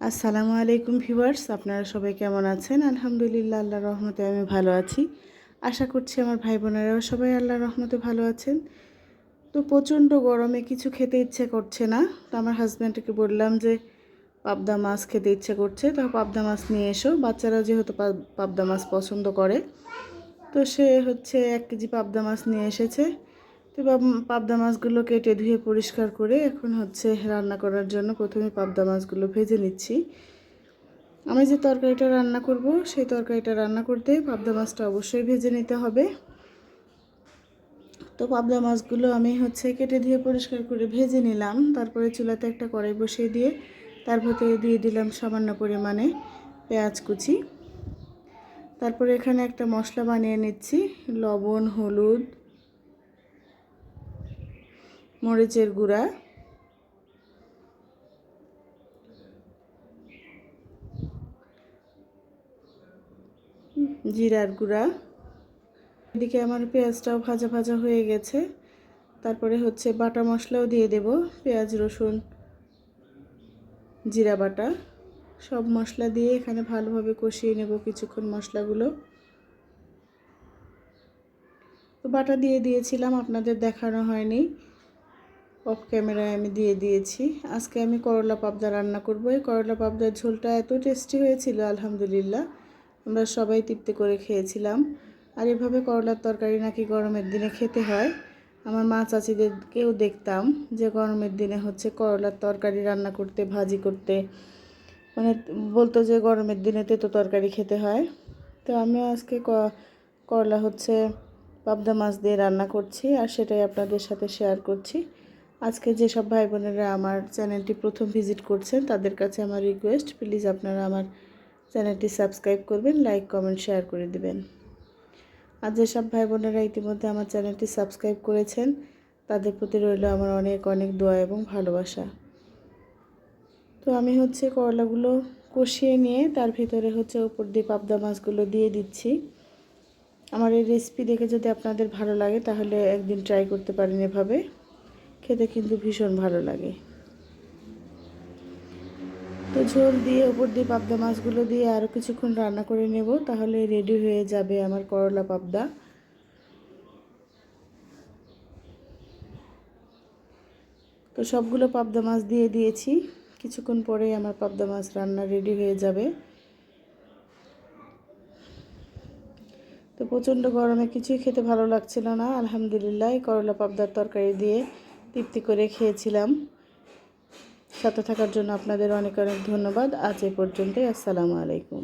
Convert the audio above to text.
আসসালামু আলাইকুম ভিউয়ার্স, আপনারা সবাই কেমন আছেন? আলহামদুলিল্লাহ আল্লাহ রহমতে আমি ভালো আছি। আশা করছি আমার ভাই বোনেরাও সবাই আল্লাহ রহমতে ভালো আছেন। তো প্রচণ্ড গরমে কিছু খেতে ইচ্ছে করছে না। তো আমার হাজব্যান্ডকে বললাম যে, পাবদা মাছ খেতে ইচ্ছে করছে। তো পাবদা মাছ নিয়ে এসো। বাচ্চারা যেহেতু পাবদা মাছ পছন্দ করে, তো সে হচ্ছে এক কেজি পাবদা মাছ নিয়ে এসেছে। তো পাবদা মাছগুলো কেটে ধুয়ে পরিষ্কার করে এখন হচ্ছে রান্না করার জন্য প্রথমে পাবদা মাছগুলো ভেজে নিচ্ছি। আমি যে তরকারিটা রান্না করব, সেই তরকারিটা রান্না করতে পাবদা মাছটা অবশ্যই ভেজে নিতে হবে। তো পাবদা মাছগুলো আমি হচ্ছে কেটে ধুয়ে পরিষ্কার করে ভেজে নিলাম, তারপরে চুলাতে একটা কড়াই বসিয়ে দিয়ে তার ভেতরে দিয়ে দিলাম সামান্য পরিমাণে পেঁয়াজ কুচি। তারপরে এখানে একটা মশলা বানিয়ে নিচ্ছি, লবণ, হলুদ মরিচের গুঁড়া। জিরার গুঁড়া। এদিকে আমার পেঁয়াজটাও ভাজা ভাজা হয়ে গেছে। তারপরে হচ্ছে বাটা মশলাও দিয়ে দেব, পেঁয়াজ, রসুন, জিরা বাটা। সব মশলা দিয়ে এখানে ভালোভাবে কষিয়ে নেব কিছুক্ষণ মশলাগুলো। তো বাটা দিয়ে দিয়েছিলাম, আপনাদের দেখানো হয়নি। অফ ক্যামেরায় আমি দিয়ে দিয়েছি। আজকে আমি করলা পাবদা রান্না করব। এই করলা পাবদার ঝোলটা এত টেস্টি হয়েছিল, আলহামদুলিল্লাহ। আমরা সবাই তৃপ্তি করে খেয়েছিলাম। আর এভাবে করলার তরকারি নাকি গরমের দিনে খেতে হয়। আমার মা চাচিদেরকেও দেখতাম যে গরমের দিনে হচ্ছে করলার তরকারি রান্না করতে, ভাজি করতে। মানে বলতো যে গরমের দিনে তেতো তরকারি খেতে হয়। তো আমি আজকে করলা হচ্ছে পাবদা মাছ দিয়ে রান্না করছি। আর সেটাই আপনাদের সাথে শেয়ার করছি। আজকে যেসব ভাই বোনেরা আমার চ্যানেলটি প্রথম ভিজিট করছেন, তাদের কাছে আমার রিকোয়েস্ট প্লিজ আপনারা আমার চ্যানেলটি সাবস্ক্রাইব করবেন লাইক কমেন্ট শেয়ার করে দিবেন। আর যেসব ভাই বোনেরা ইতিমধ্যে আমার চ্যানেলটি সাবস্ক্রাইব করেছেন, তাদের প্রতি রইল আমার অনেক অনেক দোয়া এবং ভালোবাসা। তো আমি হচ্ছে করলাগুলো কষিয়ে নিয়ে, তার ভিতরে হচ্ছে উপর দিয়ে পাবদা মাছগুলো দিয়ে দিচ্ছি। আমার এই রেসিপি দেখে যদি আপনাদের ভালো লাগে, তাহলে একদিন ট্রাই করতে পারেন এভাবে। খেতে কিন্তু ভীষণ ভালো লাগে। তো ঝোল দিয়ে উপর দিয়ে পাবদা মাছগুলো দিয়ে আরও কিছুক্ষণ রান্না করে নেব, তাহলে রেডি হয়ে যাবে আমার করলা পাবদা। তো সবগুলো পাবদা মাছ দিয়ে দিয়েছি, কিছুক্ষণ পরেই আমার পাবদা মাছ রান্না রেডি হয়ে যাবে। তো প্রচণ্ড গরমে কিছুই খেতে ভালো লাগছিল না, আলহামদুলিল্লাহ করলা পাবদার তরকারি দিয়ে তৃপ্তি করে খেয়েছিলাম। সাথে থাকার জন্য আপনাদের অনেক অনেক ধন্যবাদ। আজ এ পর্যন্তই। আসসালামু আলাইকুম।